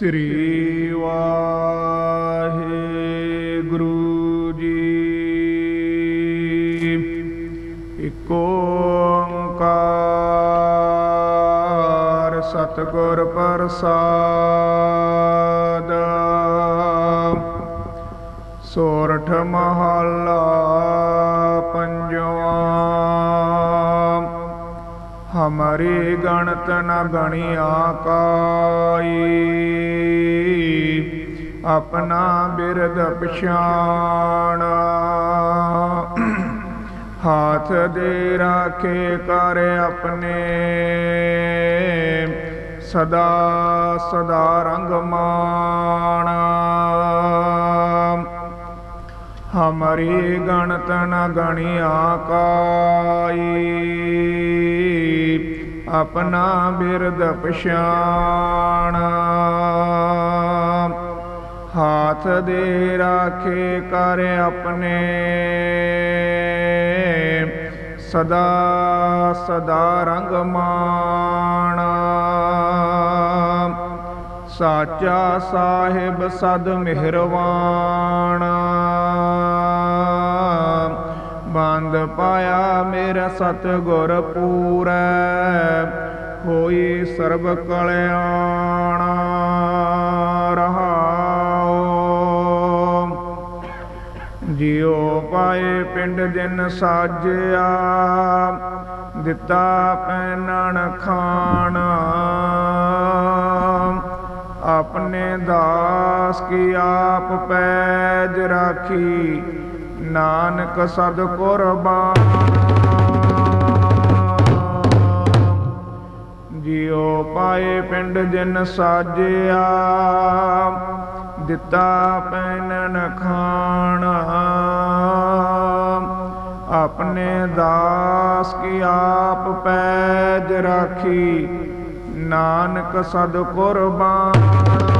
ਸ੍ਰੀ ਵਾਹਿਗੁਰੂ ਜੀ। ਇਕ ਓੰਕਾਰ ਸਤਿਗੁਰ ਪ੍ਰਸਾਦ। ਹਰੀ ਗਣਤ ਨ ਗਣਿਆ ਕਾਈ ਆਪਣਾ ਬਿਰਦ ਪਛਾਣ। ਹਾਥ ਦੇ ਰਾਖੇ ਕਰ ਆਪਣੇ। ਸਦਾ ਸਦਾ ਰੰਗ ਮਾਣ। ਹਮਰੀ ਗਣਤ ਨ ਗਣਿਆ ਕਾਈ ਆਪਣਾ ਬਿਰਦ ਪਛਾਣ। ਹਾਥ ਦੇ ਰਾਖੇ ਕਰ ਆਪਣੇ। ਸਦਾ ਸਦਾ ਰੰਗ ਮਾਣ। ਸਾਚਾ ਸਾਹਿਬ ਸਦ ਮਿਹਰਵਾਨ। ਬੰਦ ਪਾਇਆ ਮੇਰਾ ਸਤਿਗੁਰ ਪੂਰੈ। ਹੋਈ ਸਰਬ ਕਲਿਆਣ ਰਹਾਉ। ਜਿਉ ਪਾਏ ਪਿੰਡ ਦਿਨ ਸਾਜਿਆ, ਦਿੱਤਾ ਪੈਨਣ ਖਾਣਾ। ਆਪਣੇ ਦਾਸ ਕੀ ਆਪ ਪੈਜ ਰਾਖੀ, ਨਾਨਕ ਸਦ ਕੁਰਬਾਨ। ਜਿਉ ਪਾਏ ਪਿੰਡ ਜਿਨ ਸਾਜਿਆ, ਦਿੱਤਾ ਪੈਨਨ ਖਾਣਾ। ਆਪਣੇ ਦਾਸ ਕੀ ਆਪ ਪੈਜ ਰਾਖੀ, ਨਾਨਕ ਸਦ ਕੁਰਬਾਨ।